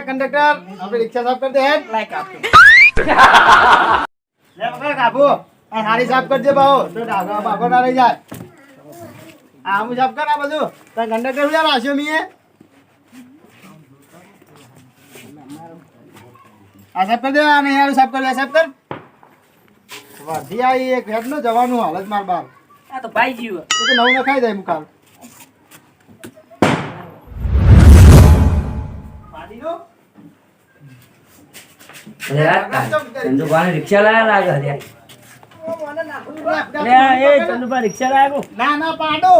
આપણે રિક્ષા સાફ કરી દે હેડ. લાઈક આપજો. લે પકડ કાબુ. આ હારી સાફ કરજે બાવો તો ડાઘો બાઘો ના રહી જાય. આ હું સાફ કર આ બધું. તો કંડક્ટર હું યાર આસ્યો મીએ? આ સાફ કરી દે અને યાર સાફ કરી દે સાફ કર. વધી આવી એક હેડ નો જવાનું હાલત માર બાર. આ તો ભાઈ જીવ. એ તો નવું નખાઈ જાય મુકાલ. પાડીનો ચંદુભાઈ રિક્ષા લાયા લાગે હરિયા ચંદુભાઈ રિક્ષા લાયા ના ના પાડો.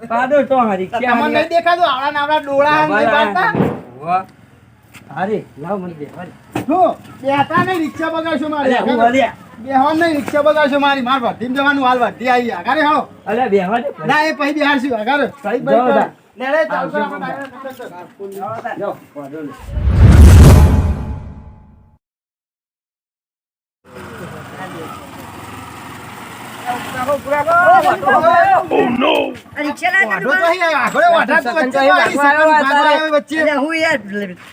પાડો તો હા રિક્ષા તમને નહીં દેખાતું? આવડા નાવડા ડોળા અરે લાવ મને નહીં રિક્ષા બગાડશો મારી. હું અલ્યા બેહવાન નહીં રિક્ષા બગાડશો મારી. જવાનું હાલ ભટ્ટી આવી અગારે હાલો. અલ્યા બેહવા ના એ પછી બિહારશું અગારે. સાઈડ જાઓ. બાઈક તા. લે લે ચાલુ કર આપણે જો પાડો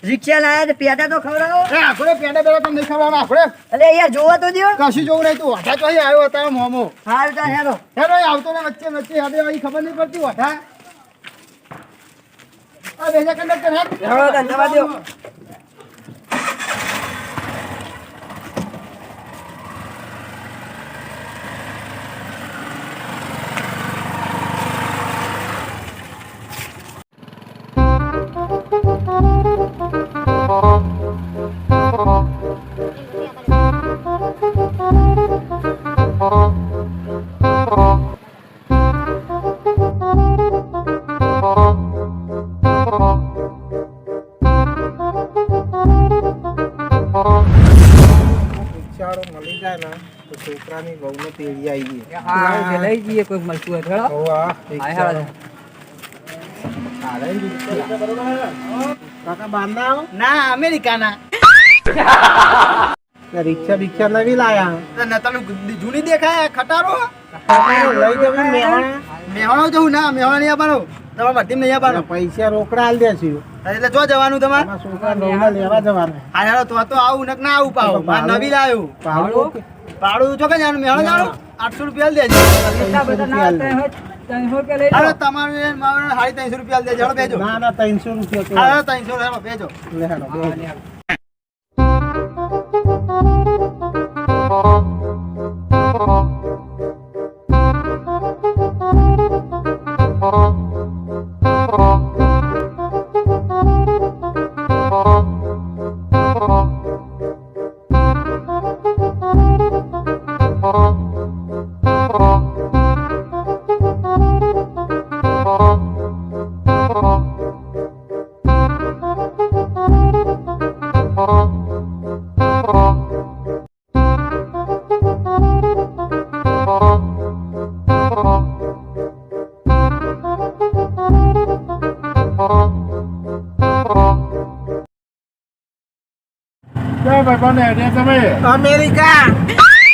રિક્ષા લાયા પેટા તો ખવડાવો. એ આગળ પેડા પેડા તમને નહીં ખવડાવવાના. અરે યાર જોવા તો દ્યો. કશું જોવું નહીં તું અહીં આવ્યો હતો મોમો. હાલ હેરો હેરો આવતો ને વચ્ચે વચ્ચે હવે ખબર નહીં પડતી વાંઢા આ બેજા કંડક્ટર હેડ. હેડો મળી જાય ને તો છોકરાની બહુને તેડી આવી ગઈ. લઈ જઈએ કોઈ મળતું હોય તો હેડો. હાય, હાલો. કાકા બાંધા ના અમેરિકાના. રિક્ષા બિક્ષા નવી લાયા. તને જૂની દેખાય ખટારો લઈ જવું મેહણા. મેહણા જવું ના મેહણા નહીં આવવાનો. તમારે ભટ્ટીમ નહીં આપવાનો પૈસા રોકડા આલ દેશું. એટલે જો જવાનું તમારે? છોકરા લેવા જવાનું. હા તો તો આવું નક ના આવું પાવ માર નવી લાવ્યું. પાડું ભાડું જો કે જાણું મેળો જાણું. આઠસો રૂપિયા આલી દેજો. એટલા બધા ના હતા, હોય ત્રણસો રૂપિયા અરે તમારે મારે સાડી ત્રણસો રૂપિયા આલી દેજો. બેજો ના ના ત્રણસો રૂપિયા ત્રણસો હેડો. બેજો કોને? હેડો, તમે? અમેરિકા.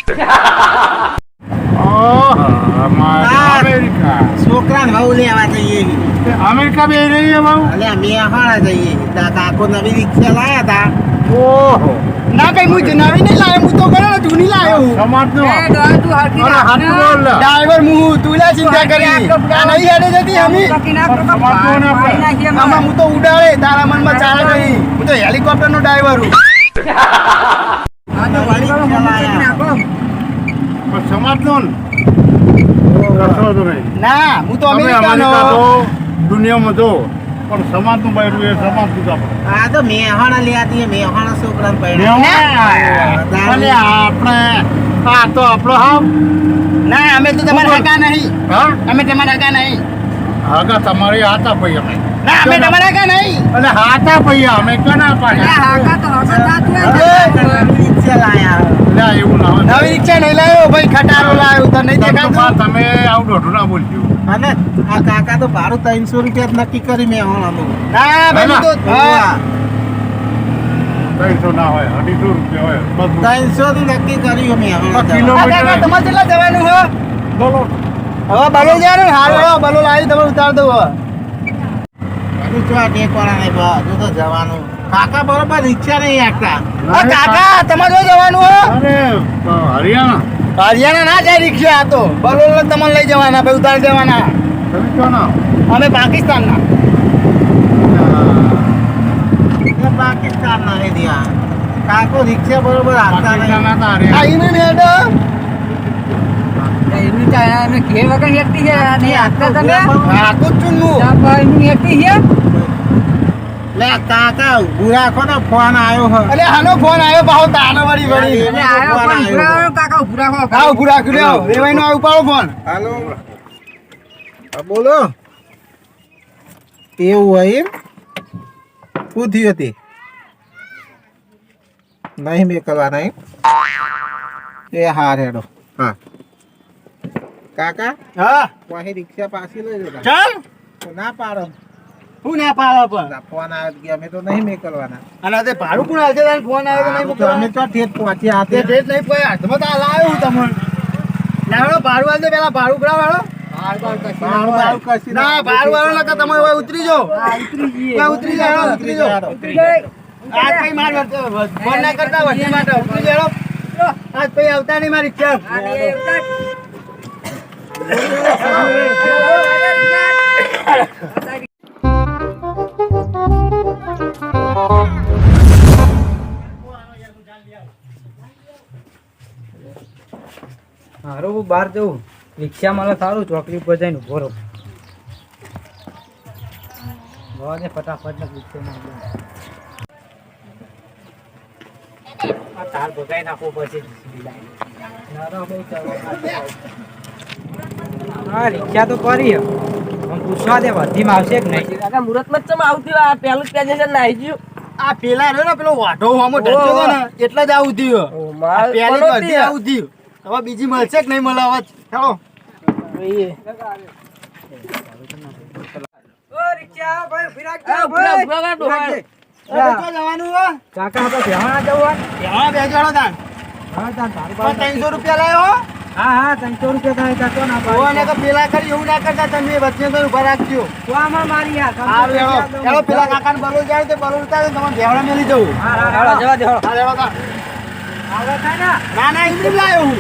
છોકરા ભાવ લેવા જઈએ અમેરિકા બે રહી છે બાબુ અલે મેહાણા જઈએ કાકો નવી રિક્ષા લાયા તા. ઓહો. ના કઈ હું નવી નહીં લાવ્યો હું તો અરે નાખ હાથું ને. ડ્રાઈવર હું તું લા ચિંતા કરી. નહીં હેડે જતી આમાં હું તો ઉડાડે તારા મનમાં ચાલે નહીં. હું તો હેલિકોપ્ટર નો ડ્રાઈવર હું. ને. હું તો અમેરિકાનો. દુનિયામાં જો પણ સમાજનું બૈરું એ સમાજનું જ આ તો મેહાણા લેવા દઈએ મેહાણા છોકરાને મેં ભલે આપણે આ તો આપણો હાવ. ના અમે તો તમારા હકા નહીં. હા? અમે તમારા હકા નહીં. આગા તમારી હતા ભાઈ અમે. ના અમે તમારા હકા નહીં. અને હાથા પૈયા અમે કના અરે પાડ્યા? હાકા તો હાકા થાતું હોય ને. રિક્ષા લાયા. લે એવું ના હોય. નવી રિક્ષા નહીં લાવ્યો ભાઈ ખટારો લાવ્યો તો નહીં દેખાતું? તમે આવું દોઢું ના બોલજો અને આ કાકા તો ભાડું ત્રણસો રૂપિયા જ નક્કી કરી મેહાણાનું ના ભાઈ તો. ત્રણસો ના હોય અઢીસો રૂપિયા હોય ત્રણસો થી નક્કી કર્યું મેહાણા કિલો- જવાનું. આ કાકા તમારે કેટલા જવાનું હો બોલો. હવે બલો ને હાલ બલો લાવી તમે ઉતાર દઉં હવે. તું ચો બધું તો જવાનું. કાકા બરોબર રિક્ષા નહીં આખતા કાકા તમારે જવાનું અરે હરિયાણા. હરિયાણા ના જાય રિક્ષા આ તો. બરોબર તમને લઈ જવાના ભાઈ ઉતારી દેવાના. તમે કહો અમે પાકિસ્તાનના. એ પાકિસ્તાન ના કાકો રિક્ષા બરોબર આવતા નહીં. પાકિસ્તાનના આઈને ને એમની છે નહીં હાથતા તમે? આખું છું હેકતી છે. લે કાકા ઉભું કો ને ફોન આવ્યો હો. અલે આનો ફોન આવ્યો પાહો તાનો વળી વળી એટલે આયો પણ ઉભરાવો કાકા ઉભું કો હા ઉભું રાખ્યું લ્યો રેવાઈ નો ઉપાડો ફોન. હાલો. બોલો. એવું હોય એમ? શું થયું તે? નહીં મેં કરવાના એમ? એ હા રેડો. હા. કાકા? હા. વાહી રિક્ષા પાછી લઈ જતા. ચાલ. ના પાડો. હું ના પાડો પણ. ફોન આવ્યો કે અમે તો નહીં મેં કરવાના અને તે ભાડું પણ તારે? ફોન આવ્યો તો નહીં તો અમે તો ઠેઠ તે નહીં કોઈ હાથમાં તો હાલ હું તમને. લાવડો ભાડું હાલ પેલા ભાડું કરાવો હેડો ભાડું ભાડું ના ભાડું વાળો તમે હવે ઉતરી જો ઉતરી જાઓ ઉતરી જાઓ. આજ કઈ માર ફોન ના કરતા વધી માટે ઉતરી જાઓ આજ પછી આવતા નહીં મારી રિક્ષા હારું, હું બહાર જવું રિક્ષા મળે સારું, ચોકડી ઉપર જઈને ઊભો ફટાફટ રિક્ષામાં. હા, રિક્ષા તો કરી. પૂછવા દે, વધીમાં આવશે કે નહીં? મુહૂર્તમાં જ આવતી પહેલું જ પેસેન્જર નાઈ ગયું. આ પેલા રહ્યો ને પેલો વાઢો આમાં ઢંચો ને એટલે જ આવું થયું. ઓ, માર તો અડધી. આવું થયું. હવે બીજી મળશે કે નહીં મળે અવાજ ચાલો આ ઉભરા, ઉભરા કાઢો, હવે ક્યાં જવાનું હો? કાકા આપણે ભેવાણા જવું ત્યાં બેસવાનો તાન. હા તાર તારું પણ પાસે. 300 રૂપિયા લાયો હો? હા ત્રણસો રૂપિયા કાકો ના ઓ, અને પેલા કરી એવું ના કરતા તમે વચ્ચે તો ઊભા રાખજો. તો આમાં મારી યાર પેલા બરોલ જાય તે બરોલ ઉતારે તમારે ભેવડા મેલી જવું. હા જવા. આવે ના? ના લાયો હું.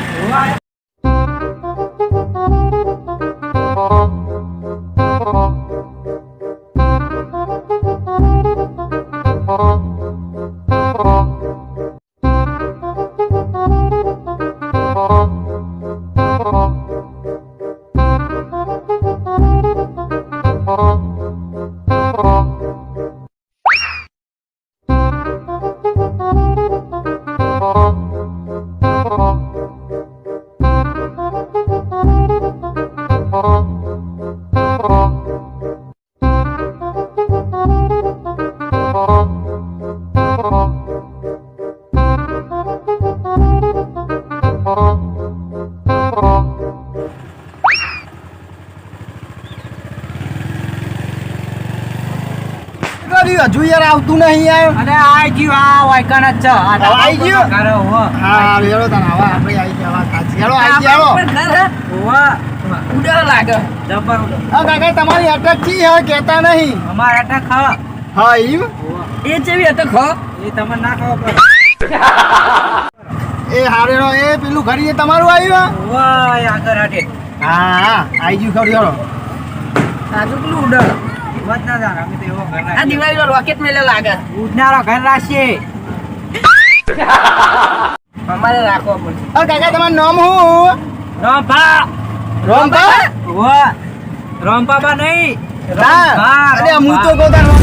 હજુ યાર આવતું નહીં યાર. અને આ ગયું આ વાયકન જ છે. આ આઈ ગયું? ઘરે હો. હા વેળો તને આવા આપણે આવી ગયા વાત કાચી. હેલો આવી ગયા હેડો. હોવો. ઉડે લાગે. જબર ઉડો. હા કાકા તમારી અટક છી હે કહેતા નહીં. અમાર અટક હા. હા ઈ એ જેવી અટક હો. એ તમને ના ખાવા પડે. એ હારેડો એ પેલું ઘડી એ તમારું આવ્યું હોવો, આગળ હટે. હા હા આવી ગયું ખરું હેડો આજુ પેલું ઉડે હિંમત ના જાણ અમે તો એવો ઘર આ દિવાળી દિવાળીનો રોકેટ મેલે લાગે. ઉડનારો ઘર રાખશે અમારે રાખવો પડશે. ઓ કાકા તમારું નામ શું? રોમ્પા રોમભા હોવો. રોમ્પાબા નહીં. હા હા, અરે હું તો કરો.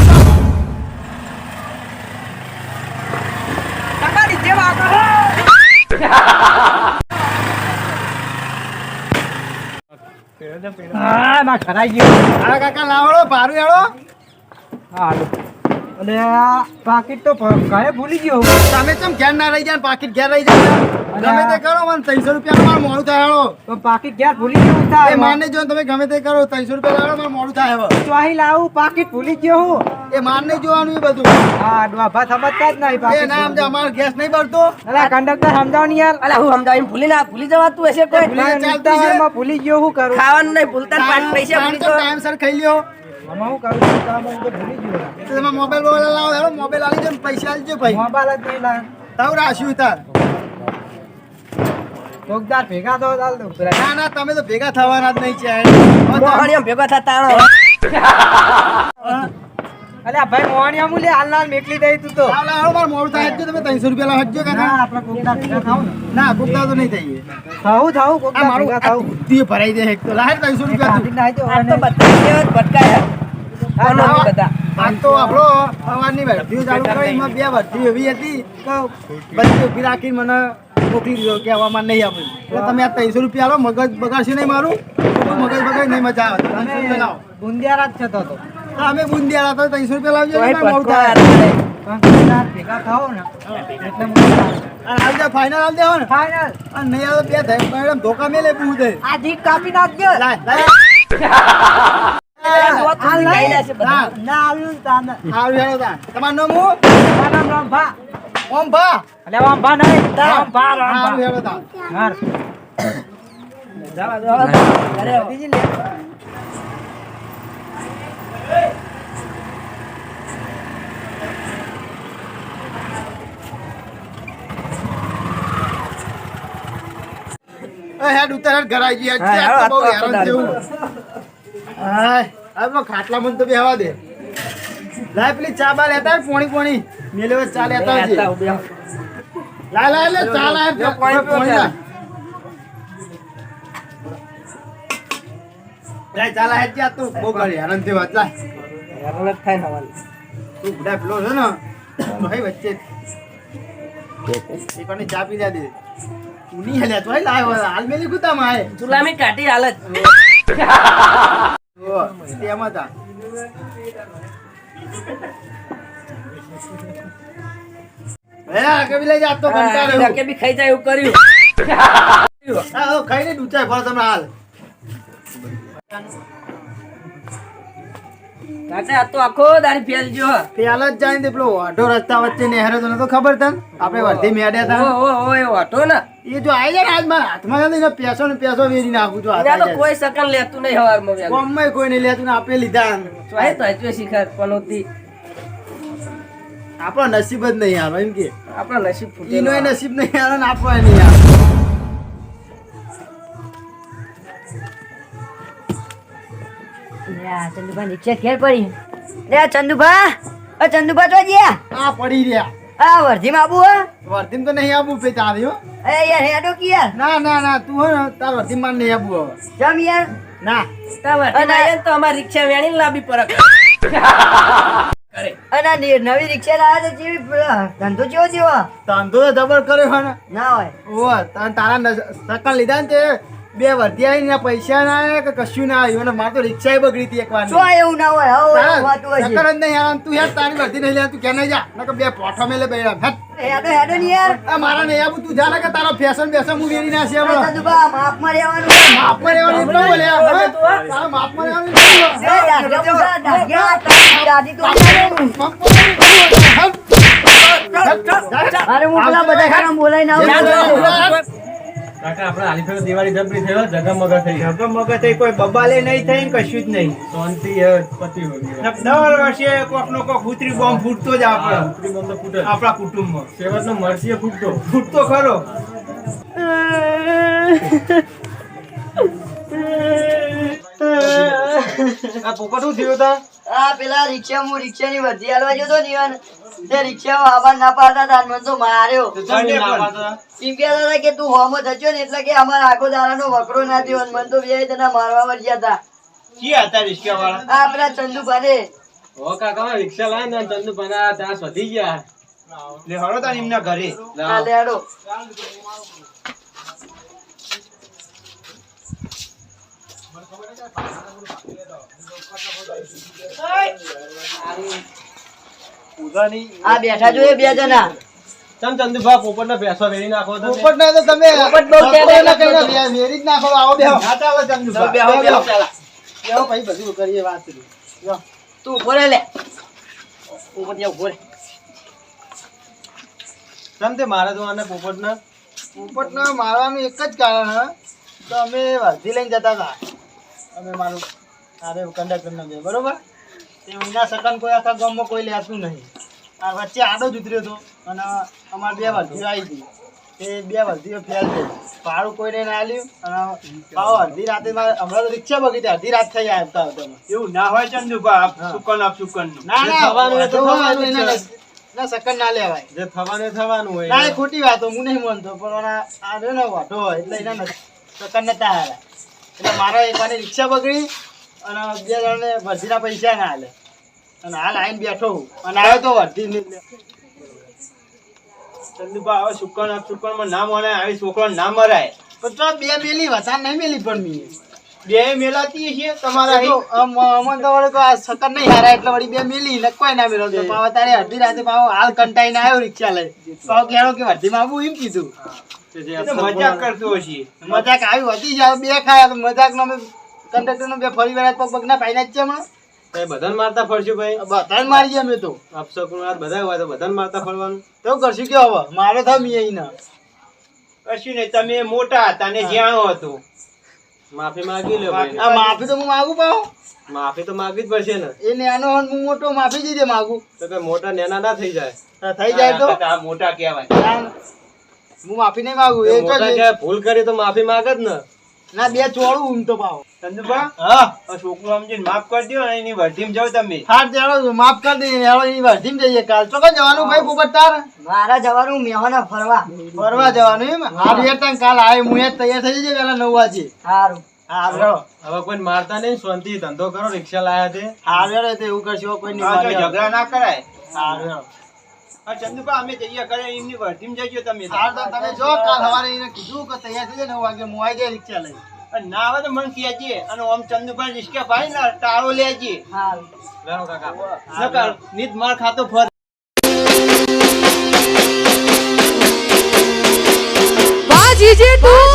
હા ના ખરાઈ ગયું. હા કાકા લાવડો ભારું હેડો. હા અને આ પાકીટ તો ઘરે ભૂલી ગયો તમે ચમ ઘેર ના રહી જાય પાકીટ ઘેર રહી જાય ગમે તે કરો મને ત્રણસો રૂપિયા મારું મોડું થાય હેડો. તો પાકીટ ઘેર ભૂલી ગયો થાય મારને જો તમે ગમે તે કરો ત્રણસો રૂપિયા લાવો મારું મોડું થાય હવે તો લાવું પાકીટ ભૂલી ગયો હું. એ મારને જોવાનું એ બધું. હા ડોભા સમજતા જ નહીં એ ના સમજે અમારો ગેસ નહીં ભરતો. અલા કંડક્ટર સમજાવ ને યાર. અલા હું સમજાવીને ભૂલી ના ભૂલી જવાતું હશે કોઈ. ભૂલી ચાલતું છે? ઉતાવળમાં ભૂલી ગયો હું કરું? ખાવાનું નહીં ભૂલતા પાંચ પૈસા ભૂલી તો ટાઈમ સર ખાઈ લ્યો. આમાં હું કરું છું? કામ હું તો ભૂલી ગયો. તમે મોબાઈલ બોબાઈલ લાવો હેડો મોબાઈલ આલી દો ને પૈસા આલજો ભાઈ. મોબાઈલ જ નહીં લાવ. તાવ તાર ભેગા તો ચાલ દઉં ના ના તમે તો ભેગા થવાના જ નહીં છે ભેગો થતા અલ્યા ભાઈ મોણિયા મુલે હાલ નાલ મેકલી દઈ તું તો. હાલ હાલ માર મોર થાય હટજો તમે ત્રણસો રૂપિયા લાવ હટજો ના કાકા આપણે કોકદાર ભેગા થાવ ને. ના કોકડા તો નહીં થઈએ. થાવું થાવું કોકડા મારું આ થાવું ભરાઈ દે એક તો. લાવ ત્રણસો રૂપિયા તું. ના તો આ તો અને બધા ભટકાયા કોનો બધા. આ તો આપણો સવારની વર્ધીઓ ચાલુ કરી એમાં બે વર્ધી એવી હતી. કે બધી ઊભી રાખીને મને મોકલી દીધો કે હવામાં નહીં આપે. એટલે તમે આ ત્રણસો રૂપિયા લો મગજ બગાડશે નહીં મારું? મગજ બગાડ નહીં મજા આવે. ત્રણસો રૂપિયા લાવો. બુંદિયારા જ થતો હતો. તો અમે બુંદિયા હતા ત્રણસો રૂપિયા લાવજો કોકદાર ભેગા થાવ ને એટલે મને અને નહીં આવે બે થાય મેડમ ધોકા મેલે પૂછ દે આ જીત કાપી નાખજો. તમારું નામ હું રામ રામ ભા ઓમ ભા રામ ભા નહીં રામ ભા રામ ભા હેડો તા. હાર જવા દો, ઘરે બીજી લે. હેડ ઉતાર હેડ ઘર આવી ગઈ હા, હેડ બહુ હેરાન જેવું. હાય આ ખાટલા મન તો બેહવા દે. લાય પેલી ચા બા લેતા પોણી પોણી. મેલે ચા લેતા આવજે. લાય લાય લે ચા લાય પોણી પોણી લાય. ત્યારે. લાય ચા લાય હેડ જા તું. બહુ ઘડી હેરાન થયો વાત લાય હેરાન જ થાય ને હવારે. તું બુઢા પેલો છે ને તો વચ્ચે. એક વાર ચા પી જા દે. તું નહીં હેલ્યા તો હઈ હાલ મેલી માય ચૂલામી હાલત ઓ તેમાં તા. ખાઈ જાય એવું કર્યું. હા, ને ડૂચાય ભરો તમે હાલ. કાકા તો આખો દાડી ફેલજો હો. પેલા જ જાય ને પેલો વાઢો રસ્તા વચ્ચે નેહરે તો નતો ખબર તને? આપણે વર્ધી મેડ્યા ઓ ઓ ઓ એ વાટો ને. એ જો આવી જાય આજ મારા હાથમાં નથી ને પેસો ને પેસો વેરી નાખું છું ત્યાં તો કોઈ સકન લેતું નહીં. કોમમાં કોઈ નહીં લેતું ને આપણે લીધા ચોય તો હજુ આપણો નસીબ જ નહીં આવે એમ કે. આપણા નસીબ એનો નસીબ નહીં આવે ને આપણો નહીં આવે ચંદુભા નીચે ઘેર પડી. લે ચંદુભા. અ ચંદુભા તો ગયા આ. પડી રહ્યા. આ વર્ધીમાં આબુ હો. વર્ધીમ તો નહીં આબુ પે તારી હો. એ યાર હેડો કે યાર. ના ના ના તું હો તાર વર્ધીમમાં નહીં આબુ હવે. જમ યાર. ના. તમારે અને- આવીએ તો અમારે રિક્ષા વેણીને લાવવી પડે કરે. અને નવી રિક્ષા લાવે તો જેવી ધંધો જેવો જેવો ધંધો તો જબર કર્યો હે ના. હોય. ઓ તાર- તારા સકલ લીધા ને તે બે વધ્યા ને પૈસા ના આવ્યા કે કશું ના આવ્યું અને મારે તો રિક્ષા બગડી હતી એક વાર શું એવું ના હોય હવે સકલ જ નહીં આવે તું યાર તારી વર્ધી નહીં લે તું કે નહીં જા નકર બે પોઠો મેલે બેડા હેટ હેડો હેડો ને યાર મારા ને આવું તું જા કે તારો ફેશન બેસન હું વેરી ના છે હમણાં ચંદુભા માપમાં રહેવાનું માપમાં રહેવાનું હવે? તારા માપમાં રહેવાનું એટલું બોલે. એ ડાઘિયા પૂછા, ડાઘિયા, તારી દાદી તો અરે હું બધા આવું છું. કાકા આપણે હાલી દિવાળી જબરી થયો જગમગ થઈ. જગમગ થઈ કોઈ બબાલે નહીં થઈ ને કશું જ નહીં. શાંતિ પતિ હોય. દર વર્ષે કોક નો કોક ઉતરી બોમ્બ ફૂટતો જ આપણા ઉતરી બંધ ફૂટે આપણા કુટુંબમાં. સેવત નો મરસીએ ફૂટતો. ફૂટતો ખરો. આ પોપટ શું થયું તા? આ પેલા રિક્ષા હું રિક્ષા ની વર્ધી હાલવા જતો ને તે રિક્ષામાં આવા ના પાડતા હતા મને તો માર્યો. એમ કહેતા હતા કે તું હોમો થયો ને એટલે કે અમારા આખો દાડાનો વકરો ના થયો અને મને તો બે જણા મારવા વર્જ્યા હતા. કી હતા રિક્ષા વાળા આ પેલા ચંદુભાને. હો કાકા રિક્ષા લાવે ને ચંદુ બના ત્યાં સ્વધી ગયા. લે હળો તા એમના ઘરે. આ લેડો આ બેઠા જોઈએ બે જણા. ચમ ચંદુભા પોપટ ને ભેંસો વેરી નાખો પોપટ ના તો તમે પોપટ બહુ ના વેરી જ નાખો આવો બે હા ચાલો ચંદુભા. બેહો, બેહો બેહો. બેહો પછી બધું કરીએ વાત કરીએ. તું ઊભો રહે લે. ઉપર ત્યાં ઊભો રે ચમ તે મારે તો આને પોપટ ને પોપટને મારવાનું એક જ કારણ હ. તો અમે વર્ધી લઈને જતા હતા. અમે મારું અરે કંડક્ટર ને બે બરોબર? તે ઊંડા સકન કોઈ આખા ગામમાં કોઈ લેતું નહીં. આ વચ્ચે આડો જ ઉતર્યો હતો અને અમારે બે વર્ધીઓ આવી હતી. એ બે વર્ધીઓ ફેલ થઈ. ભાડું કોઈને ના લ્યું અને પાવ અડધી રાતે હમણાં તો રિક્ષા બગી હતી અડધી રાત થઈ આવતા હતા. એવું ના હોય આપ સુકન આપ સુકન ના. ના થવાનું તો થવાનું થવાનું જ એના છે. ના સકન ના લેવાય. જે થવાનું થવાનું હોય ના ખોટી વાત હું નહીં માનતો પણ આ રહ્યો ને વાઢો હોય એટલે એના નથી સકન નતા આવ્યા. એટલે મારા એકવાની રિક્ષા બગડી અને બે જણને વર્ધીના પૈસા ના હાલે અને હાલ આવીને બેઠો હું. અને આવ્યો તો વર્ધી ને ચંદુભા હવે સુકન આપમાં ના મરાય આવી છોકરો ના મરાય પણ તો બે મેલી વસાણ નહીં મેલી પણ મી. બે મેલાતી છે તમારા તો અમ- અમન તો વળી તો આ સકન નહીં હારા એટલે વળી બે મેલી ને કોઈ ના મેલો. તો પાવ તારે અડધી રાતે પાવ હાલ કંટાઈને આવ્યો રિક્ષા લઈ પાવ કે વર્ધીમાં આવું એમ કીધું. મજાક કરતો હશે. મજાક આવી હતી જ બે ખાયા તો મજાક નો કંડક્ટર નો બે ફરી વાર પગ પગના પાઈને જ છે હમણાં. બધાને મારતા ફરશું ભાઈ. બધાને મારી ગયા અમે તો. અપસકુન વાત બધા હોય તો બધાને મારતા ફરવાનું. તો કરશું કે હવે? મારે થા મી અહીંના કશું નહીં તમે મોટા હતા ને જ્યાણો હતું. માફી માગી લ્યો ભાઈ આ માફી તો હું માગું પાઉં માફી તો માગવી જ પડશે ને. એ નાનો હોન હું મોટો માફી જઈ દે માગું. તો કે મોટા નેના ના થઈ જાય. થઈ જાય તો. આ મોટા કહેવાય. હું. માફી નહીં માગું એ તો ભૂલ કરી તો માફી માગે જ ને. ના બે ચોળું ઊંઘ તો પાવ. ચંદુભા હા. છોકરો સમજીને માફ કરી દો એની વર્ધીમાં જાઓ તમે. હાર ચાલો માફ કરી દઈએ હવે એની વર્ધીમાં જઈએ કાલ. ચોક્કસ જવાનું ભાઈ પોપટ તાર? મારા જવાનું મેહોના ફરવા. ફરવા જવાનું એમ? હારું યાર તને કાલ આવે હું યાર તૈયાર થઈ જજે પેલા નવ વાગે. સારું હવે કોઈ મારતા નહીં શાંતિ ધંધો કરો રિક્ષા લાયા તે હારું હેડો, એવું કરશો કોઈ ઝઘડા ના કરાય. હારું ચંદુભા અમે જઈએ કરે એમની વર્ધીમાં જજો તમે તમે જો કાલ સવારે એને કીધું કે તૈયાર થઈ જાય નવ વાગે હું આવી જાય રિક્ષા લઈ અને ના આવે તો મને કહેજે અને ઓમ ચંદુભાઈ રિસ્કે ભાઈ ને ટાળો લેજે. હા લાવો કાકા. નીત માર ખાતો ફર. વાહ જીજે તું